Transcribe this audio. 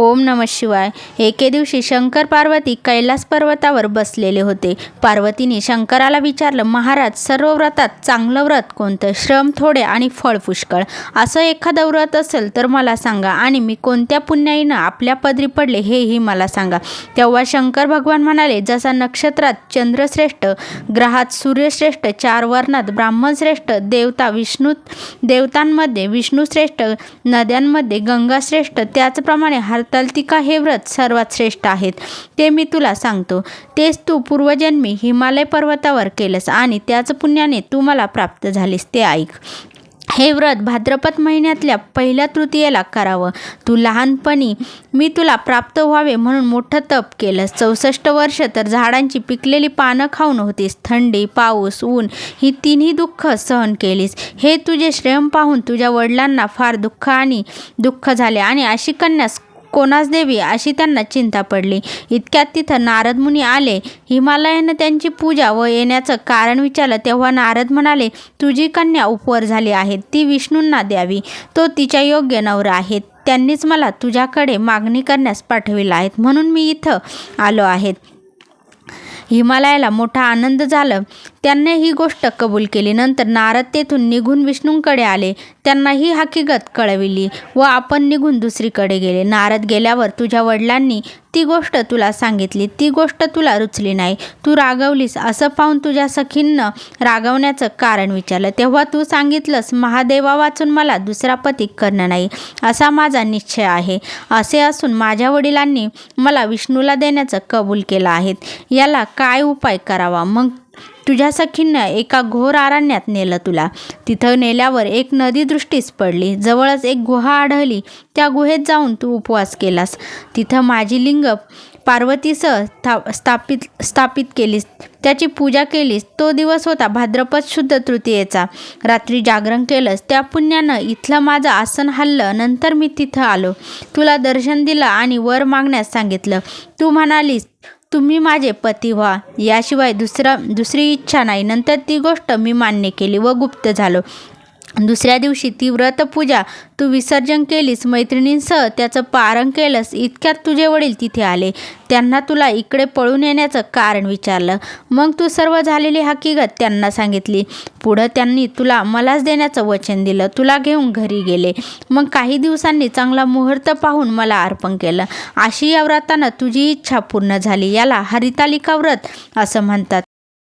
ओम नम शिवाय. एके दिवशी शंकर पार्वती कैलास पर्वतावर बसलेले होते. पार्वतीने शंकराला विचारलं महाराज सर्व व्रतात चांगलं व्रत कोणतं? श्रम थोडे आणि फळ पुष्कळ. असं एखादं व्रत असेल तर मला सांगा आणि मी कोणत्या पुण्याईनं आपल्या पदरी पडले हेही मला सांगा. तेव्हा शंकर भगवान म्हणाले जसा नक्षत्रात चंद्रश्रेष्ठ ग्रहात सूर्यश्रेष्ठ चार वर्णात ब्राह्मणश्रेष्ठ देवता विष्णू देवतांमध्ये विष्णूश्रेष्ठ नद्यांमध्ये गंगाश्रेष्ठ त्याचप्रमाणे हरतालिका हे व्रत सर्वात श्रेष्ठ आहेत. ते मी तुला सांगतो. तेच तू पूर्वजन्मी हिमालय पर्वतावर केलंस आणि त्याच पुण्याने तू मला प्राप्त झालीस ते ऐक. हे व्रत भाद्रपद महिन्यातल्या पहिल्या तृतीयेला करावं. तू लहानपणी मी तुला प्राप्त व्हावे म्हणून मोठं तप केलंस. चौसष्ट वर्ष तर झाडांची पिकलेली पानं खाऊन होतीस. थंडी पाऊस ऊन ही तिन्ही दुःख सहन केलीस. हे तुझे श्रम पाहून तुझ्या वडिलांना फार दुःख आणि दुःख झाले आणि अशी कन्यास कोणास देवी अशी त्यांना चिंता पडली. इतक्यात तिथं नारद मुनी आले. हिमालयानं त्यांची पूजा व येण्याचं कारण विचारलं तेव्हा नारद म्हणाले तुझी कन्या उपवर झाली आहे ती विष्णूंना द्यावी. तो तिच्या योग्य नवरा आहे. त्यांनीच मला तुझ्याकडे मागणी करण्यास पाठविला आहेत म्हणून मी इथं आलो आहेत हिमालयाला मोठा आनंद झाला. त्यांनी ही गोष्ट कबूल केली. नंतर नारद तेथून निघून विष्णूंकडे आले. त्यांना ही हकीकत कळविली व आपण निघून दुसरीकडे गेले. नारद गेल्यावर तुझ्या वडिलांनी ती गोष्ट तुला सांगितली. ती गोष्ट तुला रुचली नाही. तू रागवलीस असं पाहून तुझ्या सखींनं रागवण्याचं कारण विचारलं. तेव्हा तू सांगितलंस महादेवा वाचून मला दुसरा पती करणं नाही. असा माझा निश्चय आहे. असे असून माझ्या वडिलांनी मला विष्णूला देण्याचं कबूल केलं आहे. याला काय उपाय करावा? मग तुझ्या सखींनं एका घोर आरण्यात नेलं तुला. तिथं नेल्यावर एक नदी दृष्टीस पडली. जवळच एक गुहा आढळली. त्या गुहेत जाऊन तू उपवास केलास. तिथं माझी लिंग पार्वतीसह स्था स्थापित स्थापित केलीस. त्याची पूजा केलीस. तो दिवस होता भाद्रपद शुद्ध तृतीयेचा. रात्री जागरण केलंस. त्या पुण्यानं इथलं माझं आसन हल्लं. नंतर मी तिथं आलो. तुला दर्शन दिलं आणि वर मागण्यास सांगितलं. तू म्हणालीस तुम्ही माझे पती व्हा. याशिवाय दुसरा दुसरी इच्छा नाही. नंतर ती गोष्ट मी मान्य केली व गुप्त झालो. दुसऱ्या दिवशी ती व्रतपूजा तू विसर्जन केलीस मैत्रिणींसह त्याचं पारण केलंस इतक्यात तुझे वडील तिथे आले. त्यांना तुला इकडे पळून येण्याचं कारण विचारलं. मग तू सर्व झालेली हकीकत त्यांना सांगितली. पुढं त्यांनी तुला मलाच देण्याचं वचन दिलं. तुला घेऊन घरी गेले. मग काही दिवसांनी चांगला मुहूर्त पाहून मला अर्पण केलं. अशी या व्रतानं तुझी इच्छा पूर्ण झाली. याला हरितालिका व्रत असं म्हणतात.